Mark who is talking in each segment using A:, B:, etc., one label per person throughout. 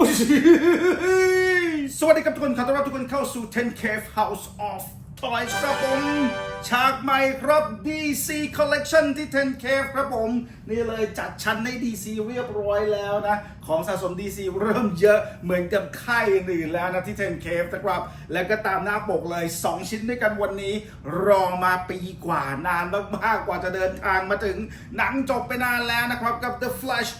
A: สวัสดีครับทุกคนขอต้อนรับทุกคนเข้าสู่ 10 Cave House of Toys ครับผมฉากใหม่ครับ DC Collection ที่ 10 Cave ครับผม นี่เลยจัดชั้นใน DC เรียบร้อยแล้วนะ ของสะสม DC เริ่มเยอะเหมือนกับค่ายอื่นแล้วนะที่ 10 Cave นะครับ แล้วก็ตามหน้าปกเลย 2 ชิ้นด้วยกันวันนี้ รอมาปีกว่านานมากๆกว่าจะเดินทางมาถึงหนังจบไปนานแล้วนะครับ กับ The Flash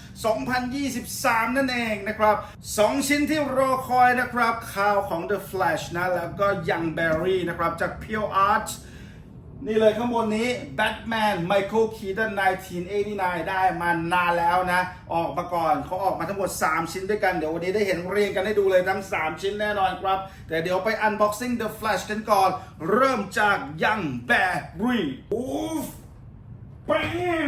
A: 2023 นั่นเองนะครับ 2 ชิ้นที่รอคอยนะครับข่าวของ The Flash นะแล้วก็ Young Barry นะครับจาก Pure Arts นี่เลยข้างบนนี้ Batman Michael Keaton 1989 ได้มานานแล้วนะ ออกมาก่อนเขาออกมาทั้งหมด 3 ชิ้นด้วยกัน เดี๋ยววันนี้ได้เห็นเรียงกันให้ดูเลยทั้ง 3 ชิ้นแน่นอนครับ แต่เดี๋ยวไป unboxing The Flash กันก่อน เริ่มจาก Young Barry อูฟ แป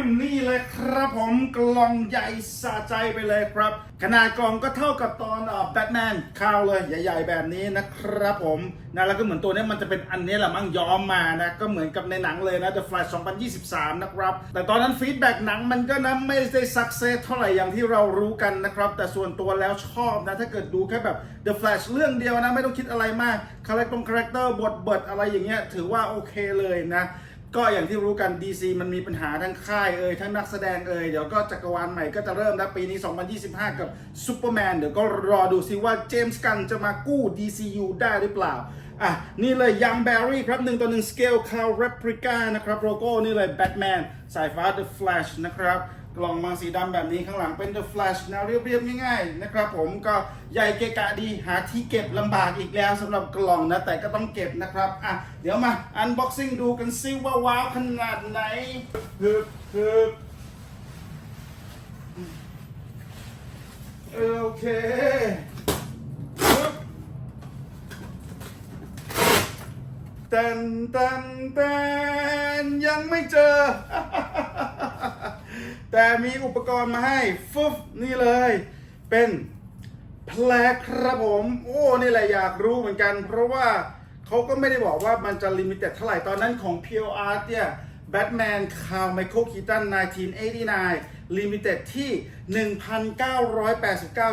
A: มนี่เลยครับผมกล่องใหญ่สะใจไปเลยครับ ขนาดกล่องก็เท่ากับตอนแบทแมนข้าวเลยใหญ่ๆแบบนี้นะครับผมนะแล้วก็เหมือนตัวนี้มันจะเป็นอันนี้แหละมั่งย้อมมานะก็เหมือนกับในหนังเลยนะ The Flash 2023 นะครับ แต่ตอนนั้นฟีดแบ็กหนังมันก็นะไม่ได้สักเซสเท่าไหร่อย่างที่เรารู้กันนะครับ แต่ส่วนตัวแล้วชอบนะ ถ้าเกิดดูแค่แบบ The Flash เรื่องเดียวนะ ไม่ต้องคิดอะไรมากคาแรคตรงคาแรคเตอร์บทบทอะไรอย่างเงี้ยถือว่าโอเคเลยนะ ก็อย่างที่รู้กัน DC มันมีปัญหาทั้งค่ายเอ่ยทั้งนักแสดงเอ่ยเดี๋ยวก็จักรวาลใหม่ก็จะเริ่มแล้วปีนี้ 2025 กับซูเปอร์แมนเดี๋ยวก็รอดูซิว่าเจมส์กันจะมากู้ DCU ได้หรือเปล่าอะนี่เลยยังแบร์รี่ครับหนึ่งต่อหนึ่งสเกลคาวรีพริก้านะครับโลโก้นี่เลยแบทแมนสายฟ้าเดอะแฟลชนะครับ กล่องมาสีดำแบบนี้ข้างหลังเป็น The Flash แนวเรียบๆง่ายๆนะครับผมก็ใหญ่เกะกะดีหาที่เก็บลำบากอีกแล้วสำหรับกล่องนะ แต่ก็ต้องเก็บนะครับอะเดี๋ยวมา unboxing ดูกันซิว่าว้าวขนาดไหนฮึบฮึบโอเคเตันเตันเตันยังไม่เจอ แต่มีอุปกรณ์มาให้ฟุบนี่เลย เป็นแพลครับผม โอ้ นี่แหละอยากรู้เหมือนกัน เพราะว่าเขาก็ไม่ได้บอกว่ามันจะลิมิเต็ดเท่าไหร่ตอนนั้นของ Pure Art เนี่ยแบทแมนคาวไมเคิลคีตัน1989 ลิมิเต็ดที่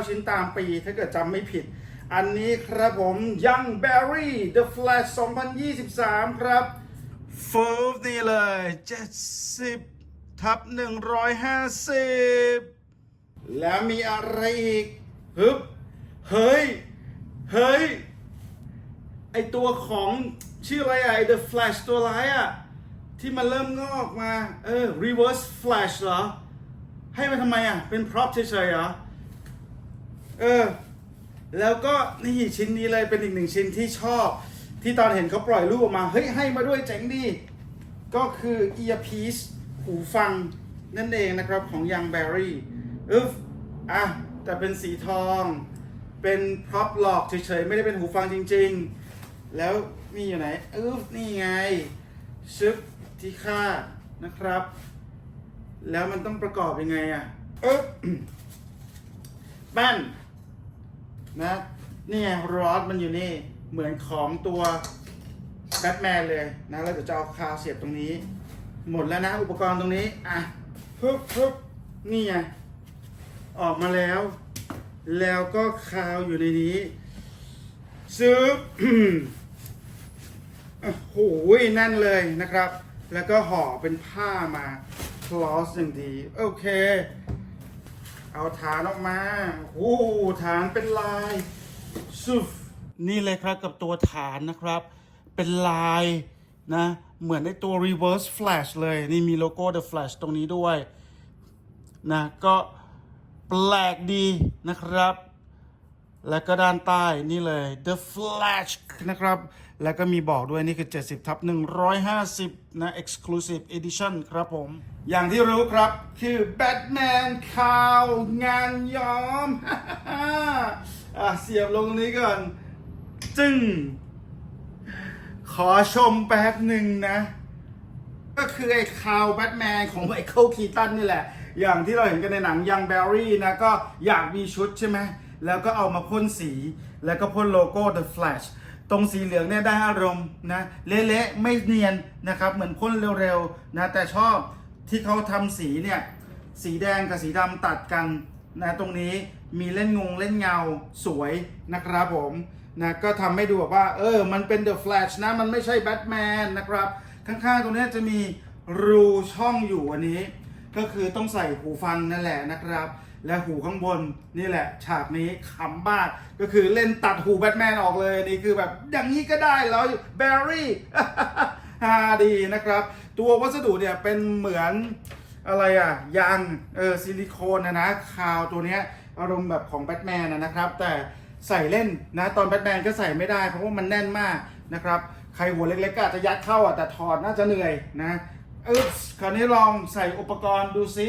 A: 1,989 ชิ้นตามปี ถ้าเกิดจำไม่ผิด อันนี้ครับผม Young Barry The Flash 2023 ครับฟูฟนี่เลย 70 ทับ150แล้วมีอะไรอีกฮึบเฮ้ย เฮ้ย ไอตัวของชื่ออะไรอะไอ The Flash ตัวร้ายอะที่มันเริ่มงอกมา เออ Reverse Flash เหรอ ให้มาทำไมอะเป็นพร็อพเฉยๆเหรอ เออ แล้วก็นี่ชิ้นนี้เลยเป็นอีกหนึ่งชิ้นที่ชอบ ที่ตอนเห็นเขาปล่อยรูปออกมา เฮ้ย ให้มาด้วยเจ๋งดี ก็คือ earpiece หูฟังนั่นเองนะครับของยังแบรี่อึฟอะแต่เป็นสีทอง เป็นพร็อพหลอกเฉยๆ ไม่ได้เป็นหูฟังจริงๆ แล้วมีอยู่ไหนอึฟนี่ไงชึบที่คาดนะครับ แล้วมันต้องประกอบยังไงอะอึฟแป้นนะนี่ไงรอดมันอยู่นี่เหมือนของตัวแบทแมนเลยนะแล้วเดี๋ยวจะเอาคาวเสียบตรงนี้ หมดแล้วนะ อุปกรณ์ตรงนี้ อะปึ๊บปึ๊บนี่ไง ออกมาแล้ว แล้วก็คาวอยู่ในนี้ ซื้อโอ้โหแน่นเลยนะครับ แล้วก็ห่อเป็นผ้ามาคลอสอย่างดี โอเค เอาฐานออกมา โอ้โหฐานเป็นลายสุฟนี่เลยครับกับตัวฐานนะครับ เป็นลาย นะเหมือนในตัว reverse flash เลย นี่มีโลโก้ the flash ตรงนี้ด้วยนะก็แปลกดีนะครับ แล้วก็ด้านใต้นี่เลย The Flash นะครับ แล้วก็มีบอกด้วยนี่คือ 70ทับ150 นะ Exclusive Edition ครับผม อย่างที่รู้ครับคือ Batman ข่าวงานย้อมอเสียบลงตรงนี้ก่อน จึง ขอชมแป๊บหนึ่งนะ ก็คือไอ้คาวแบทแมนของไมเคิลคีตันนี่แหละ อย่างที่เราเห็นกันในหนังยังแบรี่นะ ก็อยากมีชุดใช่ไหม แล้วก็เอามาพ่นสี แล้วก็พ่นโลโก้ The Flash ตรงสีเหลืองเนี่ยได้อารมณ์นะ เละๆ ไม่เนียนนะครับ เหมือนพ่นเร็วๆ นะ แต่ชอบที่เขาทำสีเนี่ย สีแดงกับสีดำตัดกันนะตรงนี้มีเล่นงงเล่นเงาสวยนะครับผม นะก็ทำให้ดูแบบว่า เออ มันเป็น The Flash นะ มันไม่ใช่แบทแมนนะครับ ข้างๆ ตรงนี้จะมีรูช่องอยู่อันนี้ ก็คือต้องใส่หูฟังนั่นแหละนะครับ และหูข้างบนนี่แหละ ฉากนี้ขำมากก็คือเล่นตัดหูแบทแมนออกเลยนี่คือแบบอย่างนี้ก็ได้แล้วแบร์รี่ฮาดีนะครับ ตัววัสดุเนี่ยเป็นเหมือนอะไรอะยางเออซิลิโคนนะนะคาวตัวเนี้ยอารมณ์แบบของแบทแมนนะนะครับ แต่ ใส่เล่นนะตอนแบทแมนก็ใส่ไม่ได้ เพราะว่ามันแน่นมากนะครับใครหัวเล็กๆก็อาจจะยัดเข้าอะแต่ถอดน่าจะเหนื่อยนะเออคราวนี้ลองใส่อุปกรณ์ดูสิ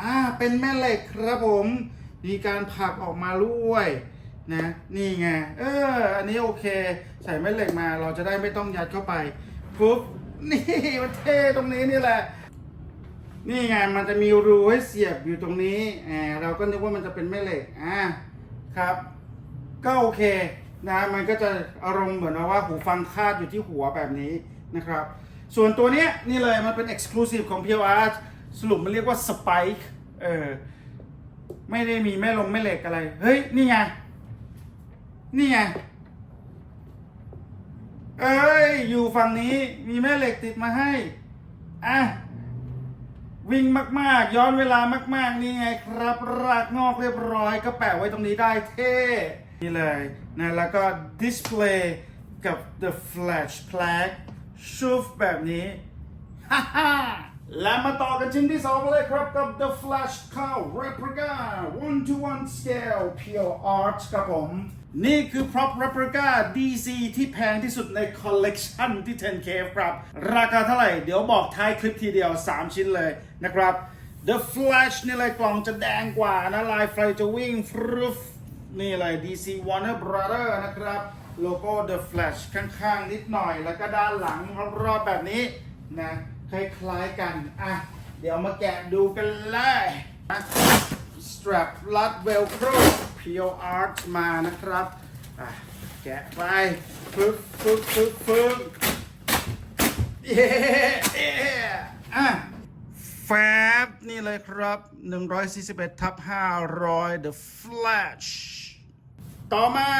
A: อ่าเป็นแม่เหล็กครับผมมีการผลักออกมาด้วยนะนี่ไงเอออันนี้โอเค ใส่แม่เหล็กมาเราจะได้ไม่ต้องยัดเข้าไปปุ๊บนี่มันเท่ตรงนี้นี่แหละ นี่ไงมันจะมีรูให้เสียบอยู่ตรงนี้อ่าเราก็นึกว่ามันจะเป็นแม่เหล็กอ่าครับ ก็โอเคนะมันก็จะอารมณ์เหมือนว่าหูฟังคาดอยู่ที่หัวแบบนี้นะครับ ส่วนตัวเนี้ยนี่เลยมันเป็น exclusive ของ PLR สรุปมันเรียกว่า Spike เออไม่ได้มีแม่ลงแม่เหล็กอะไร เฮ้ย นี่ไง นี่ไง เอ้ย อยู่ฝั่งนี้มีแม่เหล็กติดมาให้ อะ วิ่งมาก ๆ ย้อนเวลามาก ๆ นี่ไงครับ รากงอกเรียบร้อยก็แปะไว้ตรงนี้ได้เท่ นี่เลยนะแล้วก็ display กับ the flash plaque ชูฟแบบนี้ฮ่าฮ่าและมาต่อกันชิ้นที่สองเลยครับกับ the flash cow replica one to one scale pure art ครับผม นี่คือ prop replica DC ที่แพงที่สุดในคอลเลกชันที่ 10K ครับ ราคาเท่าไหร่ เดี๋ยวบอกท้ายคลิปทีเดียว 3 ชิ้นเลยนะครับ The Flash นี่เลยกล่องจะแดงกว่านะ ลายไฟจะวิ่งฟรุฟ นี่เลย DC Warner Brother นะครับ โลโก้ The Flash ข้างๆ นิดหน่อย แล้วก็ด้านหลังรอบๆแบบนี้นะคล้ายๆกัน อะ เดี๋ยวมาแกะดูกันเลยนะ strap รัด velcro pure art มานะครับ อะ แกะไปฟึบฟึบฟึบฟึบเย้เย้อะแฟบนี่เลยครับ 141ทับ500 The Flash ต่อมา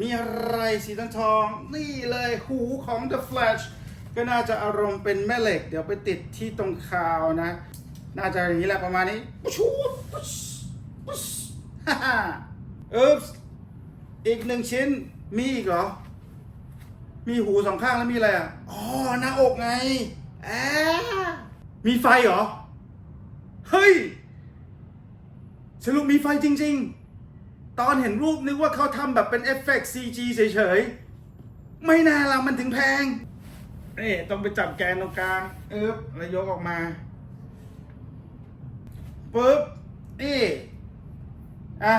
A: มีอะไรสีทองทอง นี่เลยหูของ The Flash ก็น่าจะอารมณ์เป็นแม่เหล็ก เดี๋ยวไปติดที่ตรงคาวนะ น่าจะอย่างนี้แหละประมาณนี้ปุ๊ชปุ๊ชปุ๊ชฮ่าฮ่าอึ๊บอีกหนึ่งชิ้น มีอีกเหรอ มีหูสองข้างแล้วมีอะไรอะ อ๋อ หน้าอกไงแอะมีไฟเหรอ เฮ้ยสรุปมีไฟจริง ๆ ตอนเห็นรูปนึกว่าเขาทำแบบเป็นเอฟเฟกต์ CG เฉยๆ ไม่น่าละมันถึงแพง เอ๊ะต้องไปจับแกนตรงกลางเอ๊บแล้วยกออกมาปุ๊บนี่อะ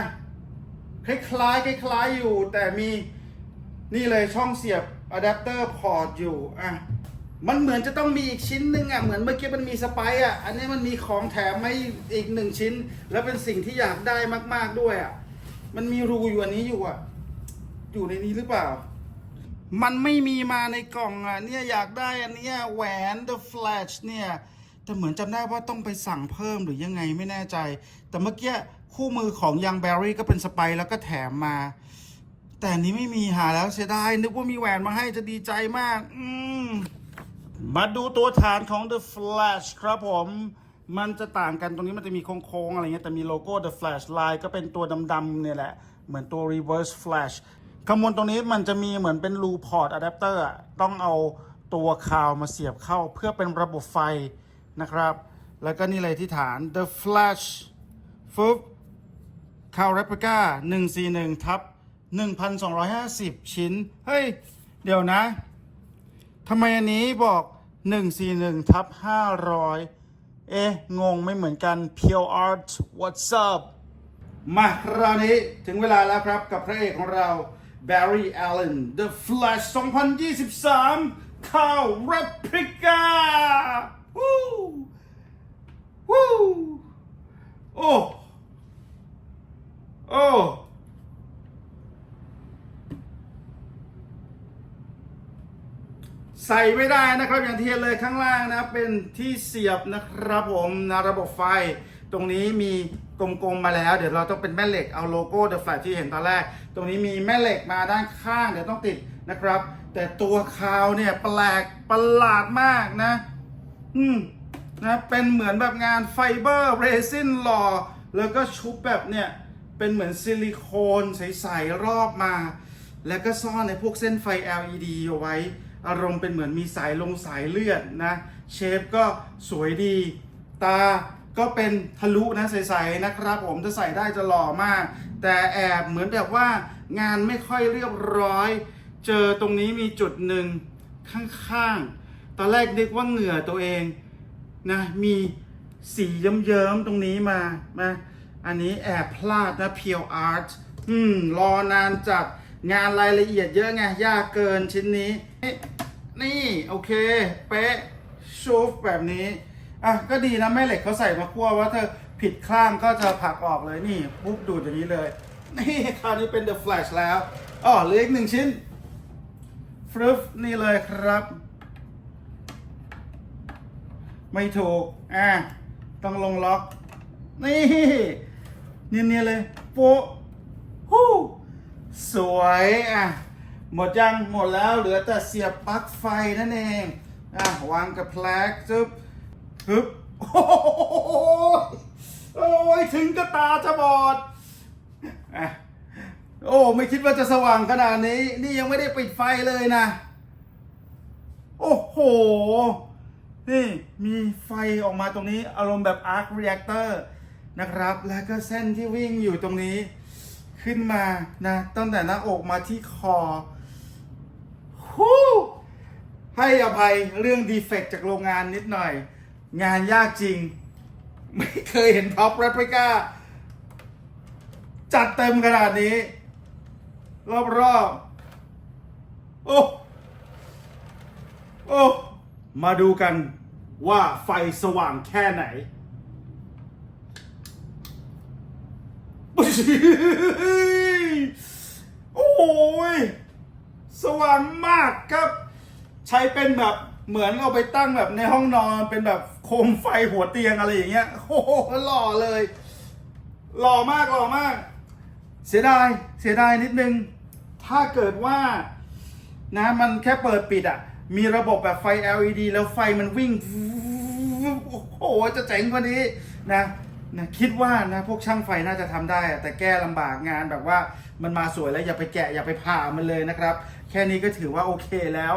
A: คล้ายๆคล้ายๆอยู่ แต่มีนี่เลยช่องเสียบอะแดปเตอร์พอร์ตอยู่อะมันเหมือนจะต้องมีอีกชิ้นหนึ่งอะเหมือนเมื่อกี้มันมีสไปอะอันนี้มันมีของแถมมาอีกหนึ่งชิ้น แล้วเป็นสิ่งที่อยากได้มาก ๆด้วยอะ มันมีรูอยู่อันนี้อยู่อะ อยู่ในนี้หรือเปล่า มันไม่มีมาในกล่องอะ เนี่ยอยากได้อันเนี้ยแหวน The Flash เนี่ย แต่เหมือนจำได้ว่าต้องไปสั่งเพิ่มหรือยังไงไม่แน่ใจ แต่เมื่อกี้คู่มือของยังแบรี่ก็เป็นสไปแล้วก็แถมมา แต่นนี้ไม่มีหาแล้วเสียดายนึกว่ามีแหวนมาให้จะดีใจมาก อืมมาดูตัวฐานของ The Flash ครับผม มันจะต่างกันตรงนี้มันจะมีโค้งๆอะไรเงี้ยแต่มีโลโก้ The Flash ลายก็เป็นตัวดำๆเนี่ยแหละ เหมือนตัว Reverse Flash ข้างบนตรงนี้มันจะมีเหมือนเป็นรูพอร์ตอะแดปเตอร์ต้องเอาตัวคาวมาเสียบเข้าเพื่อเป็นระบบไฟนะครับ แล้วก็นี่เลยที่ฐาน The Flash ฟึบคาว r ร p ิก้า141ทับ1,250 ชิ้น เฮ้ย เดี๋ยวนะทำไมอันนี้บอก 141ทับ500 เอ๊ะ งงไม่เหมือนกัน Pure Art What's up มาคราวนี้ถึงเวลาแล้วครับกับพระเอกของเรา Barry Allen The Flash 2023 ข้าว Replica วู้วู้โอ้ โอ้ ใส่ไม่ได้นะครับอย่างที่เห็นเลยข้างล่างนะเป็นที่เสียบนะครับผมนะระบบไฟ ตรงนี้มีกลมๆมาแล้ว เดี๋ยวเราต้องเป็นแม่เหล็กเอาโลโก้ The Flash ที่เห็นตอนแรก ตรงนี้มีแม่เหล็กมาด้านข้างเดี๋ยวต้องติดนะครับ แต่ตัวคาวเนี่ยแปลกประหลาดมากนะ อืมนะเป็นเหมือนแบบงานไฟเบอร์เรซินหล่อแล้วก็ชุบแบบเนี่ยเป็นเหมือนซิลิโคนใสๆรอบมา แล้วก็ซ่อนในพวกเส้นไฟ LED เอาไว้ อารมณ์เป็นเหมือนมีสายลงสายเลือดนะเชฟก็สวยดี ตาก็เป็นทะลุนะใสๆนะครับ ผมจะใส่ได้จะหล่อมาก แต่แอบเหมือนแบบว่างานไม่ค่อยเรียบร้อย เจอตรงนี้มีจุดหนึ่งข้างๆ ตอนแรกนึกว่าเหงื่อตัวเองนะมีสีเยิ้มๆตรงนี้มามาอันนี้แอบพลาดนะเพียวอาร์ตอืม รอนานจัดงานรายละเอียดเยอะไง ยากเกินชิ้นนี้ นี่โอเค เป๊ะชูฟแบบนี้ อะ ก็ดีนะแม่เหล็กเขาใส่มาคั่วว่าเธอผิดข้างก็จะผลักออกเลยนี่ ปุ๊บดูดอย่างนี้เลย นี่คราวนี้เป็น The Flash แล้วอ๋อเหลืออีกหนึ่งชิ้นฟรึฟนี่เลยครับ ไม่ถูก อะ ต้องลงล็อก นี่เนียนๆเลย โป๊ะฮู้สวยอะ หมดยังหมดแล้วเหลือแต่เสียบปลั๊กไฟนั่นเองอะวางกับแพลกซึบฮึบโอ้โอ้ยถึงกระตาจะบอดอะโอ้ไม่คิดว่าจะสว่างขนาดนี้ นี่ยังไม่ได้ปิดไฟเลยนะ โอ้โห นี่มีไฟออกมาตรงนี้ อารมณ์แบบ arc reactor นะครับ แล้วก็เส้นที่วิ่งอยู่ตรงนี้ ขึ้นมานะ ตั้งแต่หน้าอกมาที่คอ ให้อภัยเรื่องดีเฟกจากโรงงานนิดหน่อย งานยากจริง ไม่เคยเห็นท็อป r ร p ริก้าจัดเต็มขนาดนี้ รอบๆโอ้โอ้มาดูกันว่าไฟสว่างแค่ไหนโอ้ย สว่างมากครับ ใช้เป็นแบบเหมือนเอาไปตั้งแบบในห้องนอนเป็นแบบโคมไฟหัวเตียงอะไรอย่างเงี้ยโอ้โหหล่อเลย หล่อมากหล่อมาก เสียดายเสียดายนิดนึง ถ้าเกิดว่านะมันแค่เปิดปิดอะ่ะ มีระบบแบบไฟ LED แล้วไฟมันวิ่งโอ้โหจะเจ๋งกว่านี้นะนะคิดว่านะพวกช่างไฟน่าจะทำได้ แต่แก้ลำบากงานแบบว่ามันมาสวยแล้วอย่าไปแกะอย่าไปผ่ามันเลยนะครับ แค่นี้ก็ถือว่าโอเคแล้ว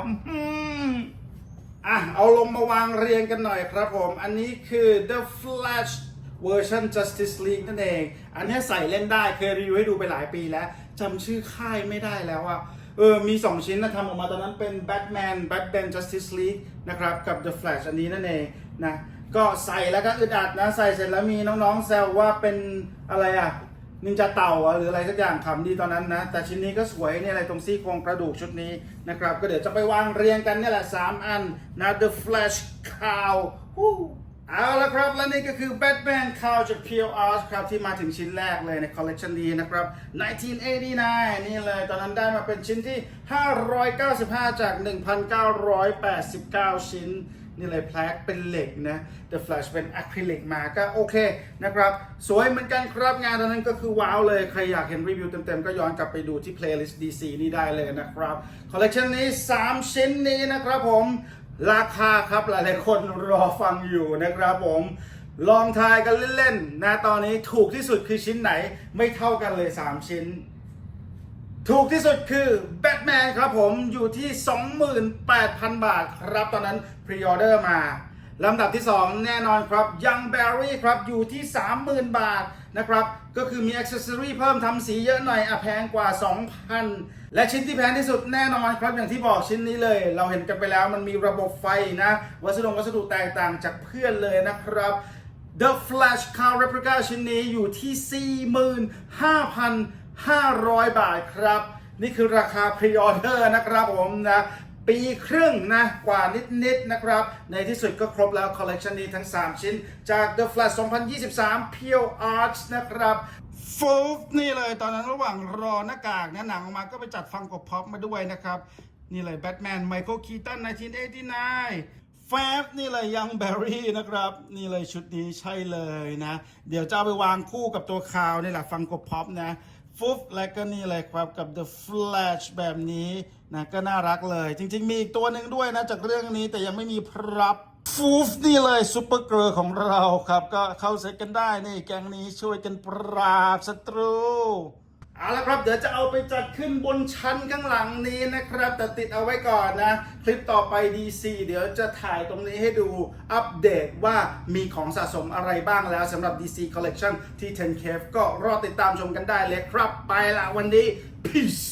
A: อะเอาลงมาวางเรียงกันหน่อยครับผม อันนี้คือ The Flash เวอร์ชัน Justice League นั่นเอง อันนี้ใส่เล่นได้เคยรีวิวให้ดูไปหลายปีแล้วจำชื่อค่ายไม่ได้แล้วอะเออ มี 2 ชิ้นนะทำออกมาตอนนั้นเป็น Batman Batman Justice League นะครับ กับ The Flash อันนี้นั่นเองนะ ก็ใส่แล้วก็อึดอัดนะ ใส่เสร็จแล้วมีน้องๆแซวว่าเป็นอะไรอะ นินจาเต่าหรืออะไรสักอย่างขำดีตอนนั้นนะ แต่ชิ้นนี้ก็สวยเนี่ยอะไรตรงซี่โครงกระดูกชุดนี้นะครับ ก็เดี๋ยวจะไปวางเรียงกันเนี่ยแหละ 3 อันนะ The Flash Cow ฮู้เอาละครับ และนี่ก็คือ Batman c o w จาก Pure Art ครับ ที่มาถึงชิ้นแรกเลยในคอลเลกชันนี้นะครับ 1989 นี่เลยตอนนั้นได้มาเป็นชิ้นที่ 595 จาก 1,989 ชิ้น นี่เลยแพลกเป็นเหล็กนะ The Flash เป็นอะคริลิกมาก็โอเคนะครับ สวยเหมือนกันครับงานตอนนั้นก็คือว้าวเลย ใครอยากเห็นรีวิวเต็มๆ ก็ย้อนกลับไปดูที่ playlist DC นี่ได้เลยนะครับ คอลเลกชันนี้ 3 ชิ้นนี้นะครับผมราคาครับหลายๆคนรอฟังอยู่นะครับผมลองทายกันเล่นๆนะตอนนี้ถูกที่สุดคือชิ้นไหนไม่เท่ากันเลย 3 ชิ้น ถูกที่สุดคือแบทแมนครับผมอยู่ที่ 28,000 บาทครับตอนนั้นพรีออเดอร์มาลำดับที่ 2 แน่นอนครับยังแบรี่ครับอยู่ที่ 30,000 บาทนะครับ ก็คือมีอ c เซสซอรีเพิ่มทำสีเยอะหน่อยอะแพงกว่า 2,000 และชิ้นที่แพงที่สุดแน่นอนครับอย่างที่บอกชิ้นนี้เลย เราเห็นกันไปแล้วมันมีระบบไฟนะ วัสดุวัสดุแตกต่างจากเพื่อนเลยนะครับ The Flash Car Replica ชิ้นนี้อยู่ที่ 500 บาทครับ นี่คือราคาพรีออเดอร์นะครับผมนะปีครึ่งนะกว่านิดๆนะครับ ในที่สุดก็ครบแล้วคอลเลกชันนี้ทั้ง 3 ชิ้น จาก The Flash 2023 Pure Arts นะครับฟูฟนี่เลยตอนนั้นระหว่างรอหน้ากากนะหนังออกมาก็ไปจัดฟังกบพ็อปมาด้วยนะครับ นี่เลยแบทแมนไมเคิลคีตัน1989แฟบนี่เลยยังแบรี่นะครับ นี่เลยชุดนี้ใช่เลยนะ เดี๋ยวจะเอาไปวางคู่กับตัวคาวนี่แหละฟังกบพ็อปนะ ฟุบและก็นี่เลยครับกับ The Flash แบบนี้นะก็น่ารักเลย จริง ๆ มีอีกตัวหนึ่งด้วยนะจากเรื่องนี้แต่ยังไม่มีพรับฟูฟนี่เลยซูเปอร์เกอร์ของเราครับ ก็เข้าเซตกันได้นี่แกงนี้ช่วยกันปราบศัตรู เอาละครับเดี๋ยวจะเอาไปจัดขึ้นบนชั้นข้างหลังนี้นะครับ แต่ติดเอาไว้ก่อนนะ คลิปต่อไป DC เดี๋ยวจะถ่ายตรงนี้ให้ดูอัปเดตว่ามีของสะสมอะไรบ้างแล้วสำหรับ DC Collection ที่ 10 Cave ก็รอติดตามชมกันได้เลยครับ ไปละวันนี้ peace